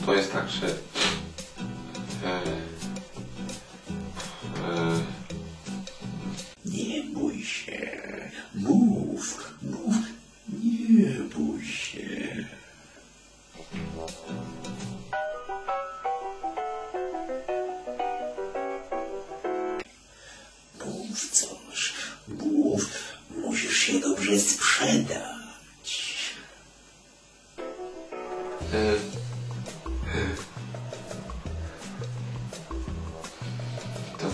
No to jest tak, że... E, e, Nie bój się. Mów, mów. Nie bój się. Mów coś. Mów. Musisz się dobrze sprzedać.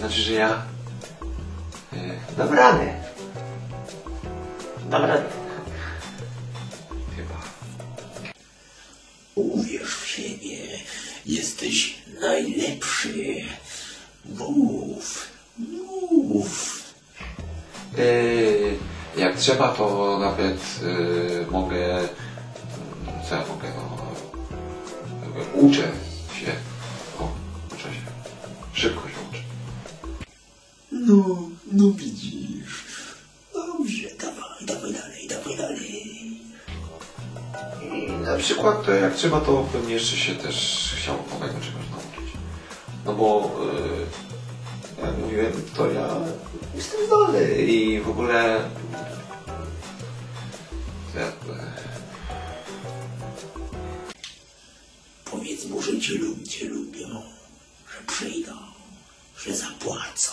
Znaczy, że ja... E. Dam radę. Chyba. Uwierz w siebie. Jesteś najlepszy. Mów. Mów. Yy, jak trzeba, to nawet yy, mogę. Co ja mogę? No, uczę I na przykład, to jak trzeba, to pewnie jeszcze się też chciał nowego czegoś nauczyć. No bo, yy, jak mówiłem, to ja jestem zdolny i w ogóle. Ja, e, Powiedz mu, że cię ludzie lubią, że przyjdą, że zapłacą.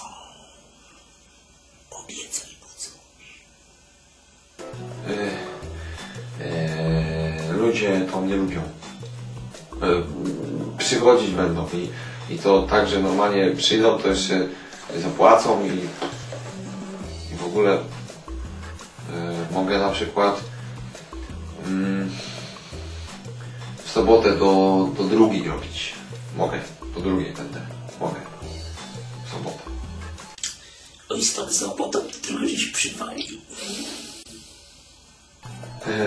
Obiecaj mu coś. Ludzie to mnie lubią. E, przychodzić będą i, i to tak, że normalnie przyjdą, to jeszcze zapłacą i, i w ogóle e, mogę na przykład mm, w sobotę do, do drugiej robić. Mogę, do drugiej będę. Mogę. W sobotę. Oj, z tą sobotą to trochę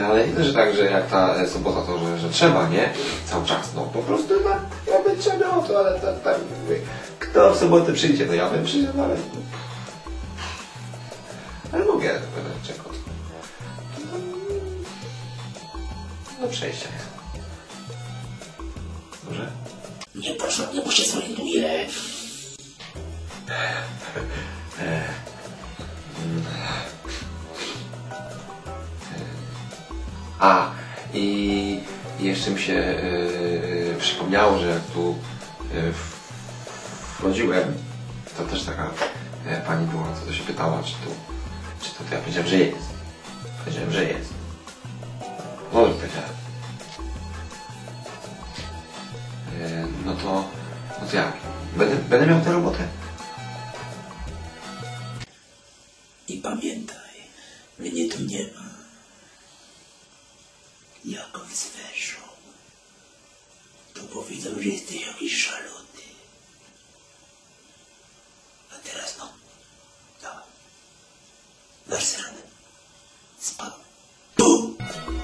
Ale nie to, że tak, że jak ta e, sobota to, że, że trzeba, nie? Cały czas, no po prostu tak, ja bym trzeba to, ale tak, tak, mówię, kto w sobotę przyjdzie, no ja bym przyjdzie, no ale... Ale mogę, będę czekał. Do przejścia jest. Dobrze? Nie proszę, nie bo się zorientuję. A, i jeszcze mi się e, przypomniało, że jak tu w- wchodziłem, to też taka e, pani była, co to się pytała, czy tu, czy to, to ja powiedziałem, że jest. Powiedziałem, że jest. No i powiedziałem. E, no to, no to jak? Będę, będę miał tę robotę? I pamiętaj, mnie tu nie ma jakąś weszą, to powiedzą, że jesteś jakiś szalony. A teraz no, dawaj. Nasz syren spadł. BUM!